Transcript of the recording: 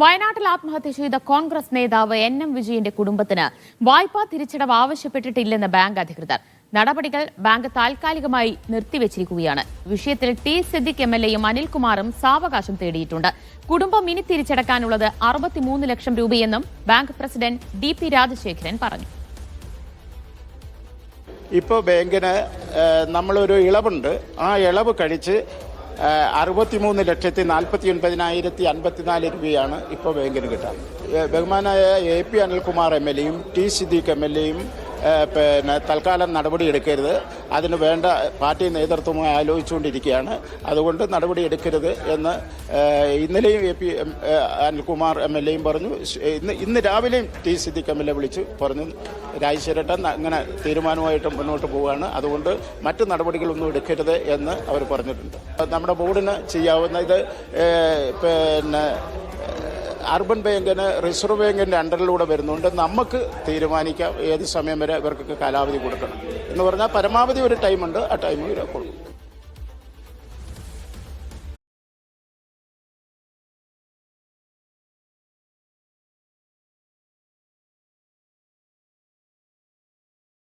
വയനാട്ടിൽ ആത്മഹത്യ ചെയ്ത കോൺഗ്രസ് നേതാവ് എൻ എം വിജയന്റെ കുടുംബത്തിന് വായ്പാ തിരിച്ചടവ് ആവശ്യപ്പെട്ടിട്ടില്ലെന്ന് ബാങ്ക് അധികൃതർ. നടപടികൾ ബാങ്ക് താൽക്കാലികമായി നിർത്തിവച്ചിരിക്കുകയാണ്. വിഷയത്തിൽ ടി സിദ്ദിഖ് എം എൽ എയും അനിൽകുമാറും സാവകാശം തേടിയിട്ടുണ്ട്. കുടുംബം ഇനി തിരിച്ചടക്കാനുള്ളത് അറുപത്തിമൂന്ന് lakh രൂപയെന്നും bank president D P Rajasekharan പറഞ്ഞു. ഇപ്പോൾ ബാങ്കിന് നമ്മളൊരു ഇളവുണ്ട്. ആ ഇളവ് കഴിച്ച് അറുപത്തിമൂന്ന് ലക്ഷത്തി നാൽപ്പത്തി ഒൻപതിനായിരത്തി അൻപത്തിനാല് രൂപയാണ് ഇപ്പോൾ ബാങ്കിന് കിട്ടുക. ബഹുമാനായ A P Anilkumar M L എയും ടി സിദ്ദീഖ് എം എൽ എയും പിന്നെ തൽക്കാലം നടപടി എടുക്കരുത്. അതിന് വേണ്ട പാർട്ടി നേതൃത്വമായി ആലോചിച്ചുകൊണ്ടിരിക്കുകയാണ്. അതുകൊണ്ട് നടപടി എടുക്കരുത് എന്ന് ഇന്നലെയും A P Anilkumar M L എയും പറഞ്ഞു. ഇന്ന് ഇന്ന് രാവിലെയും T Siddique M L A വിളിച്ച് പറഞ്ഞു രാജശേരട്ടൻ അങ്ങനെ തീരുമാനമായിട്ട് മുന്നോട്ട് പോവുകയാണ്. അതുകൊണ്ട് മറ്റു നടപടികളൊന്നും എടുക്കരുത് എന്ന് അവർ പറഞ്ഞിട്ടുണ്ട്. നമ്മുടെ ബോർഡിന് ചെയ്യാവുന്ന ഇത് പിന്നെ അർബൻ ബാങ്കിന് റിസർവ് ബാങ്കിന്റെ അണ്ടറിലൂടെ വരുന്നുണ്ട്. നമുക്ക് തീരുമാനിക്കാം. ഏത് സമയം വരെ ഇവർക്കൊക്കെ കാലാവധി കൊടുക്കണം എന്ന് പറഞ്ഞാൽ പരമാവധി ഒരു ടൈമുണ്ട്. ആ ടൈം കൊടുക്കും.